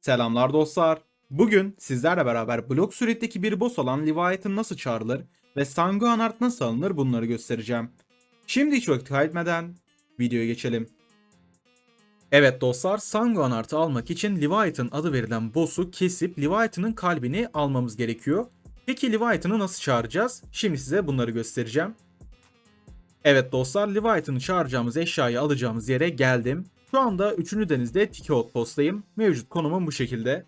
Selamlar dostlar. Bugün sizlerle beraber blok süretteki bir boss olan Leviathan nasıl çağrılır ve Sanguan Art nasıl alınır bunları göstereceğim. Şimdi hiç vakit kaybetmeden videoya geçelim. Evet dostlar Sanguan Art'ı almak için Leviathan adı verilen boss'u kesip Leviathan'ın kalbini almamız gerekiyor. Peki Leviathan'ı nasıl çağıracağız? Şimdi size bunları göstereceğim. Evet dostlar Leviathan'ı çağıracağımız eşyayı alacağımız yere geldim. Şu anda 3. denizde Tiki Outpost'tayım. Mevcut konumum bu şekilde.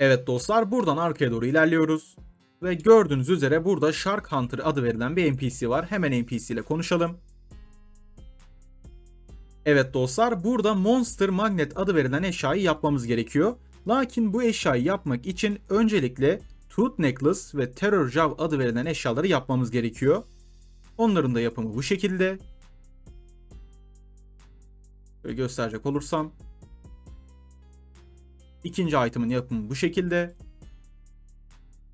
Evet dostlar buradan arkaya doğru ilerliyoruz. Ve gördüğünüz üzere burada Shark Hunter adı verilen bir NPC var. Hemen NPC ile konuşalım. Evet dostlar burada Monster Magnet adı verilen eşyayı yapmamız gerekiyor. Lakin bu eşyayı yapmak için öncelikle Tooth Necklace ve Terror Jaw adı verilen eşyaları yapmamız gerekiyor. Onların da yapımı bu şekilde. Böyle gösterecek olursam. İkinci item'ın yapımı bu şekilde.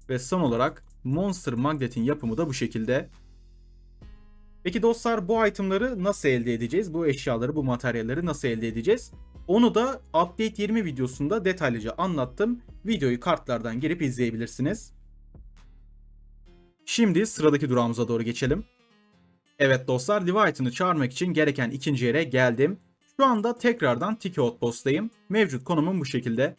Ve son olarak Monster Magnet'in yapımı da bu şekilde. Peki dostlar bu itemları nasıl elde edeceğiz? Bu eşyaları, bu materyalleri nasıl elde edeceğiz? Onu da Update 20 videosunda detaylıca anlattım. Videoyu kartlardan girip izleyebilirsiniz. Şimdi sıradaki durağımıza doğru geçelim. Evet dostlar Leviathan'ı çağırmak için gereken ikinci yere geldim. Şu anda tekrardan Tiki Outpost'tayım. Mevcut konumum bu şekilde.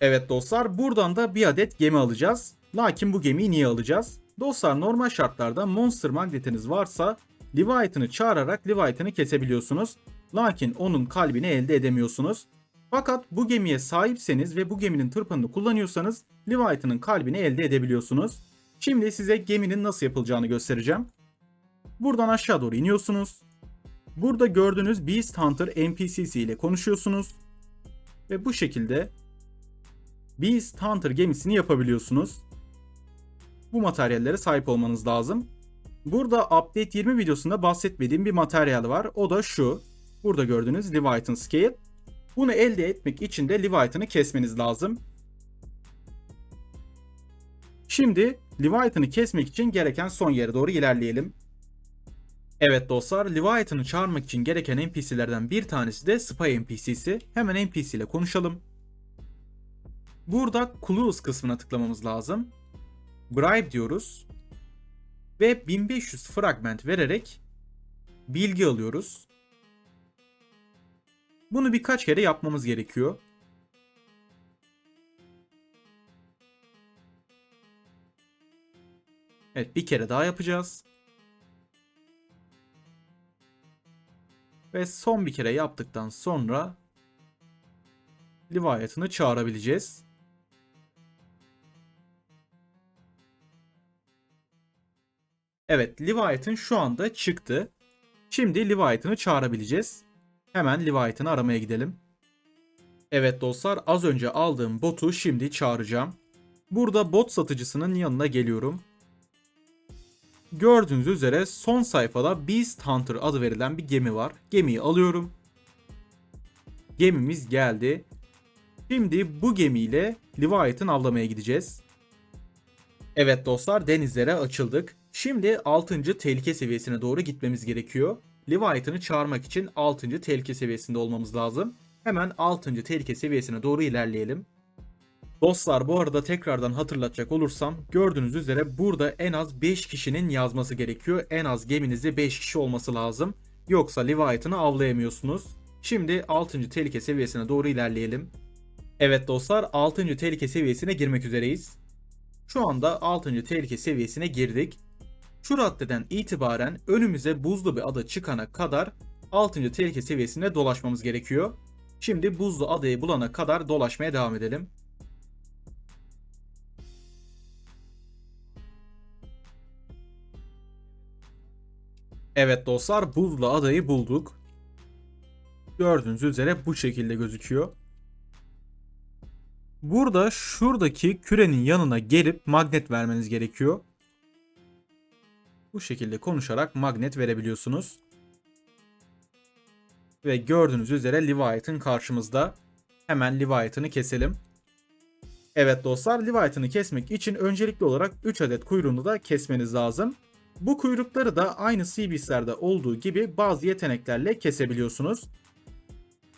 Evet dostlar buradan da bir adet gemi alacağız. Lakin bu gemiyi niye alacağız? Dostlar normal şartlarda Monster Magnetiniz varsa Leviathan'ı çağırarak Leviathan'ı kesebiliyorsunuz. Lakin onun kalbini elde edemiyorsunuz. Fakat bu gemiye sahipseniz ve bu geminin tırpanını kullanıyorsanız Leviathan'ın kalbini elde edebiliyorsunuz. Şimdi size geminin nasıl yapılacağını göstereceğim. Buradan aşağı doğru iniyorsunuz. Burada gördüğünüz Beast Hunter NPC'si ile konuşuyorsunuz. Ve bu şekilde Beast Hunter gemisini yapabiliyorsunuz. Bu materyallere sahip olmanız lazım. Burada Update 20 videosunda bahsetmediğim bir materyal var. O da şu. Burada gördüğünüz Leviathan Scale. Bunu elde etmek için de Leviathan'ı kesmeniz lazım. Şimdi Leviathan'ı kesmek için gereken son yere doğru ilerleyelim. Evet dostlar, Leviathan'ı çağırmak için gereken NPC'lerden bir tanesi de Spy NPC'si. Hemen NPC ile konuşalım. Burada Clues kısmına tıklamamız lazım. Bribe diyoruz. Ve 1500 fragment vererek bilgi alıyoruz. Bunu birkaç kere yapmamız gerekiyor. Evet bir kere daha yapacağız. Ve son bir kere yaptıktan sonra Leviathan'ı çağırabileceğiz. Evet Leviathan şu anda çıktı. Şimdi Leviathan'ı çağırabileceğiz. Hemen Leviathan'ı aramaya gidelim. Evet dostlar az önce aldığım botu şimdi çağıracağım. Burada bot satıcısının yanına geliyorum. Gördüğünüz üzere son sayfada Beast Hunter adı verilen bir gemi var. Gemiyi alıyorum. Gemimiz geldi. Şimdi bu gemiyle Leviathan avlamaya gideceğiz. Evet dostlar denizlere açıldık. Şimdi 6. tehlike seviyesine doğru gitmemiz gerekiyor. Leviathan'ı çağırmak için 6. tehlike seviyesinde olmamız lazım. Hemen 6. tehlike seviyesine doğru ilerleyelim. Dostlar bu arada tekrardan hatırlatacak olursam gördüğünüz üzere burada en az 5 kişinin yazması gerekiyor. En az geminizde 5 kişi olması lazım. Yoksa Leviathan'ı avlayamıyorsunuz. Şimdi 6. tehlike seviyesine doğru ilerleyelim. Evet dostlar 6. tehlike seviyesine girmek üzereyiz. Şu anda 6. tehlike seviyesine girdik. Şu raddeden itibaren önümüze buzlu bir ada çıkana kadar 6. tehlike seviyesinde dolaşmamız gerekiyor. Şimdi buzlu adayı bulana kadar dolaşmaya devam edelim. Evet dostlar buzlu adayı bulduk. Gördüğünüz üzere bu şekilde gözüküyor. Burada şuradaki kürenin yanına gelip magnet vermeniz gerekiyor. Bu şekilde konuşarak magnet verebiliyorsunuz. Ve gördüğünüz üzere Leviathan karşımızda. Hemen Leviathan'ı keselim. Evet dostlar Leviathan'ı kesmek için öncelikli olarak 3 adet kuyruğunu da kesmeniz lazım. Bu kuyrukları da aynı Seabeastlerde olduğu gibi bazı yeteneklerle kesebiliyorsunuz.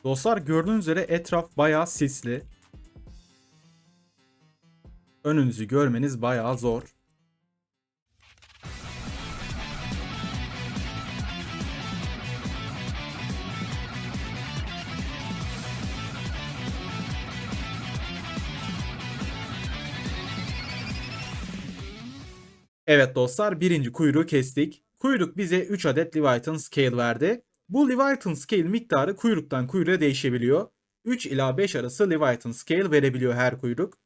Dostlar gördüğünüz üzere etraf bayağı sisli. Önünüzü görmeniz bayağı zor. Evet dostlar birinci kuyruğu kestik. Kuyruk bize 3 adet Leviathan Scale verdi. Bu Leviathan Scale miktarı kuyruktan kuyruğa değişebiliyor. 3 ila 5 arası Leviathan Scale verebiliyor her kuyruk.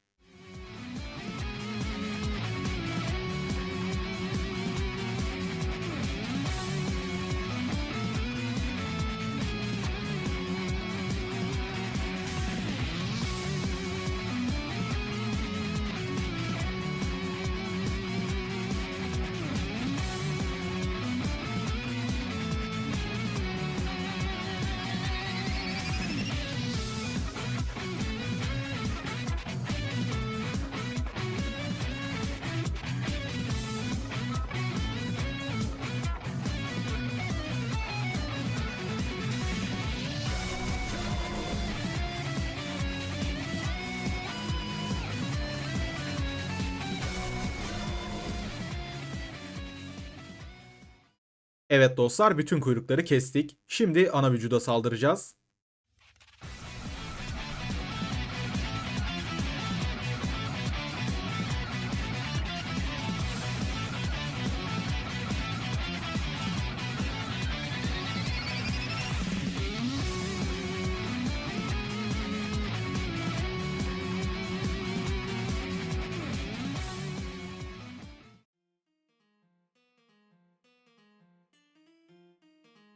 Evet dostlar bütün kuyrukları kestik. Şimdi ana vücuda saldıracağız.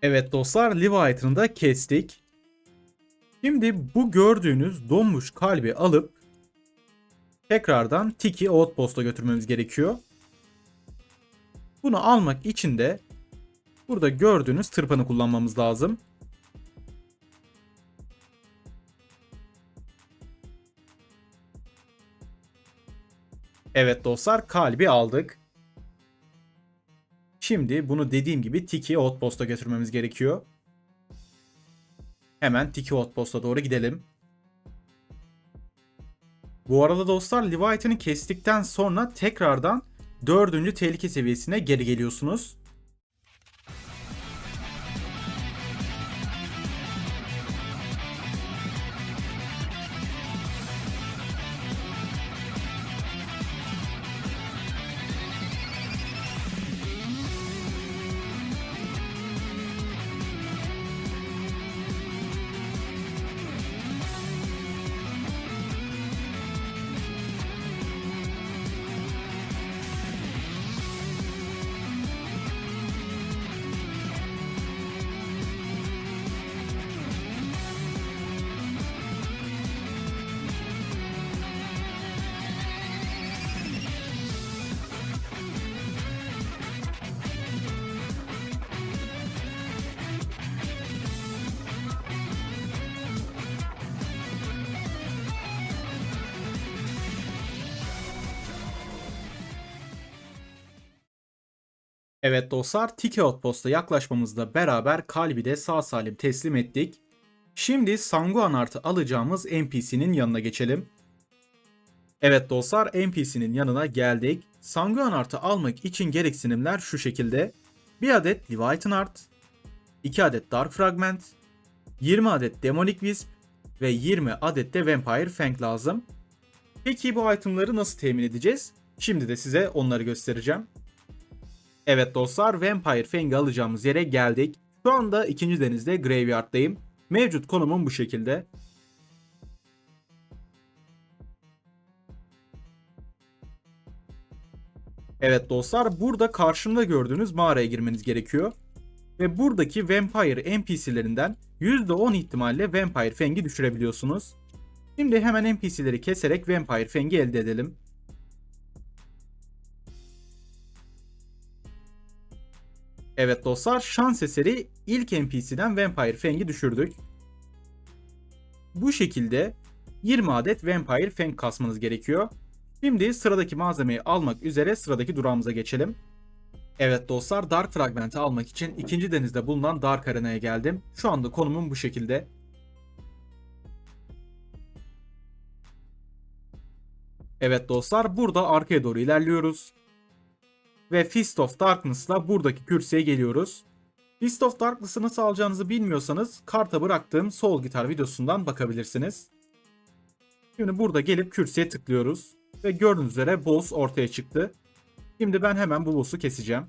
Evet dostlar Leviathan'ı da kestik. Şimdi bu gördüğünüz donmuş kalbi alıp tekrardan Tiki Outpost'a götürmemiz gerekiyor. Bunu almak için de burada gördüğünüz tırpanı kullanmamız lazım. Evet dostlar kalbi aldık. Şimdi bunu dediğim gibi Tiki Outpost'a götürmemiz gerekiyor. Hemen Tiki Outpost'a doğru gidelim. Bu arada dostlar Leviathan'ı kestikten sonra tekrardan 4. tehlike seviyesine geri geliyorsunuz. Evet dostlar Tiki Outpost'a yaklaşmamızla beraber kalbi de sağ salim teslim ettik. Şimdi Sanguan artı alacağımız NPC'nin yanına geçelim. Evet dostlar NPC'nin yanına geldik. Sanguan artı almak için gereksinimler şu şekilde. 1 adet Leviathan Art, 2 adet Dark Fragment, 20 adet Demonic Wisp ve 20 adet de Vampire Fang lazım. Peki bu itemları nasıl temin edeceğiz? Şimdi de size onları göstereceğim. Evet dostlar Vampire Fang'i alacağımız yere geldik. Şu anda ikinci denizde Graveyard'dayım. Mevcut konumum bu şekilde. Evet dostlar burada karşımda gördüğünüz mağaraya girmeniz gerekiyor. Ve buradaki Vampire NPC'lerinden %10 ihtimalle Vampire Fang'i düşürebiliyorsunuz. Şimdi hemen NPC'leri keserek Vampire Fang'i elde edelim. Evet dostlar şans eseri ilk NPC'den Vampire Fang'i düşürdük. Bu şekilde 20 adet Vampire Fang kasmanız gerekiyor. Şimdi sıradaki malzemeyi almak üzere sıradaki durağımıza geçelim. Evet dostlar Dark Fragment'i almak için ikinci denizde bulunan Dark Arena'ya geldim. Şu anda konumum bu şekilde. Evet dostlar burada arkaya doğru ilerliyoruz. Ve Fist of Darkness'la buradaki kürsüye geliyoruz. Fist of Darkness'ı nasıl alacağınızı bilmiyorsanız karta bıraktığım sol gitar videosundan bakabilirsiniz. Şimdi burada gelip kürsüye tıklıyoruz. Ve gördüğünüz üzere boss ortaya çıktı. Şimdi ben hemen bu boss'u keseceğim.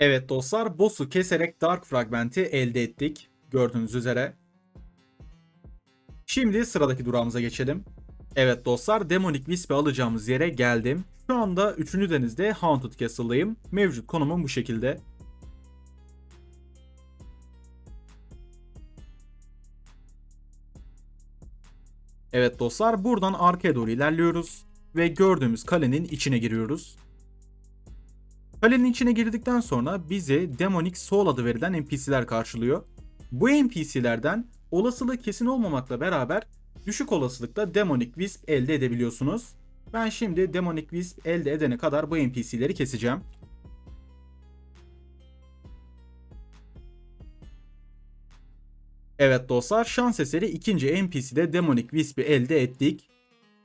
Evet dostlar boss'u keserek Dark Fragment'i elde ettik. Gördüğünüz üzere. Şimdi sıradaki durağımıza geçelim. Evet dostlar Demonic Wisp'i alacağımız yere geldim. Şu anda 3. denizde Haunted Castle'dayım. Mevcut konumum bu şekilde. Evet dostlar buradan arkaya doğru ilerliyoruz. Ve gördüğümüz kalenin içine giriyoruz. Kalenin içine girdikten sonra bizi Demonic Soul adı verilen NPC'ler karşılıyor. Bu NPC'lerden olasılığı kesin olmamakla beraber düşük olasılıkla Demonic Wisp elde edebiliyorsunuz. Ben şimdi Demonic Wisp elde edene kadar bu NPC'leri keseceğim. Evet dostlar şans eseri ikinci NPC'de Demonic Wisp'i elde ettik.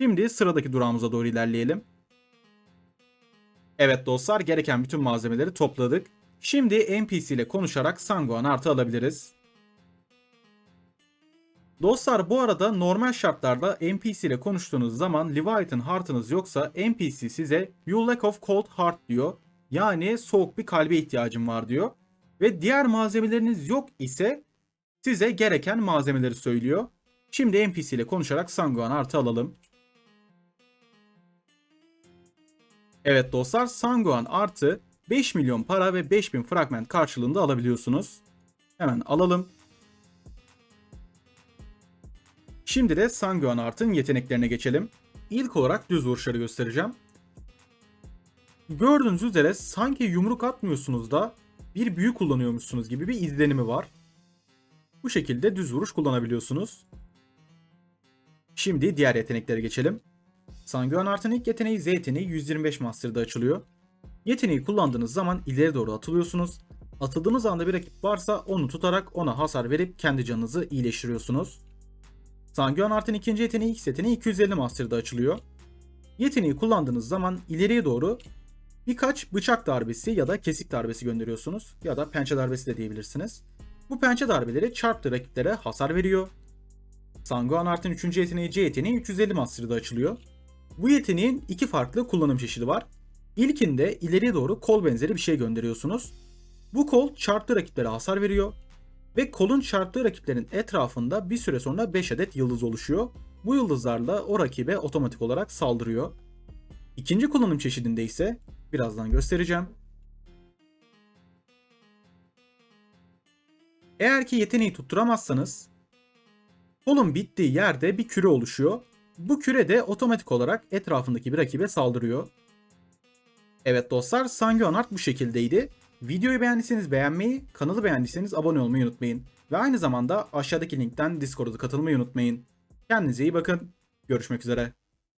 Şimdi sıradaki durağımıza doğru ilerleyelim. Evet dostlar gereken bütün malzemeleri topladık. Şimdi NPC ile konuşarak Sanguan artı alabiliriz. Dostlar bu arada normal şartlarda NPC ile konuştuğunuz zaman Leviathan Heart'ınız yoksa NPC size You lack of cold heart diyor. Yani soğuk bir kalbe ihtiyacım var diyor. Ve diğer malzemeleriniz yok ise size gereken malzemeleri söylüyor. Şimdi NPC ile konuşarak Sanguan artı alalım. Evet dostlar Sanguan artı 5 milyon para ve 5000 fragment karşılığında alabiliyorsunuz. Hemen alalım. Şimdi de Sanguan Art'ın yeteneklerine geçelim. İlk olarak düz vuruşları göstereceğim. Gördüğünüz üzere sanki yumruk atmıyorsunuz da bir büyü kullanıyormuşsunuz gibi bir izlenimi var. Bu şekilde düz vuruş kullanabiliyorsunuz. Şimdi diğer yeteneklere geçelim. Sanguan Art'ın ilk yeteneği Z yeteneği 125 Master'da açılıyor. Yeteneği kullandığınız zaman ileri doğru atılıyorsunuz. Atıldığınız anda bir rakip varsa onu tutarak ona hasar verip kendi canınızı iyileştiriyorsunuz. Sanguan Art'ın ikinci yeteneği X yeteneği 250 Master'da açılıyor. Yeteneği kullandığınız zaman ileriye doğru birkaç bıçak darbesi ya da kesik darbesi gönderiyorsunuz ya da pençe darbesi de diyebilirsiniz. Bu pençe darbeleri çarptığı rakiplere hasar veriyor. Sanguan Art'ın 3. yeteneği C yeteneği 350 Master'da açılıyor. Bu yeteneğin iki farklı kullanım çeşidi var. İlkinde ileriye doğru kol benzeri bir şey gönderiyorsunuz. Bu kol çarptığı rakiplere hasar veriyor ve kolun çarptığı rakiplerin etrafında bir süre sonra 5 adet yıldız oluşuyor. Bu yıldızlarla o rakibe otomatik olarak saldırıyor. İkinci kullanım çeşidinde ise birazdan göstereceğim. Eğer ki yeteneği tutturamazsanız kolun bittiği yerde bir küre oluşuyor. Bu küre de otomatik olarak etrafındaki bir rakibe saldırıyor. Evet dostlar Sanguan Art bu şekildeydi. Videoyu beğendiyseniz beğenmeyi, kanalı beğendiyseniz abone olmayı unutmayın. Ve aynı zamanda aşağıdaki linkten Discord'a katılmayı unutmayın. Kendinize iyi bakın. Görüşmek üzere.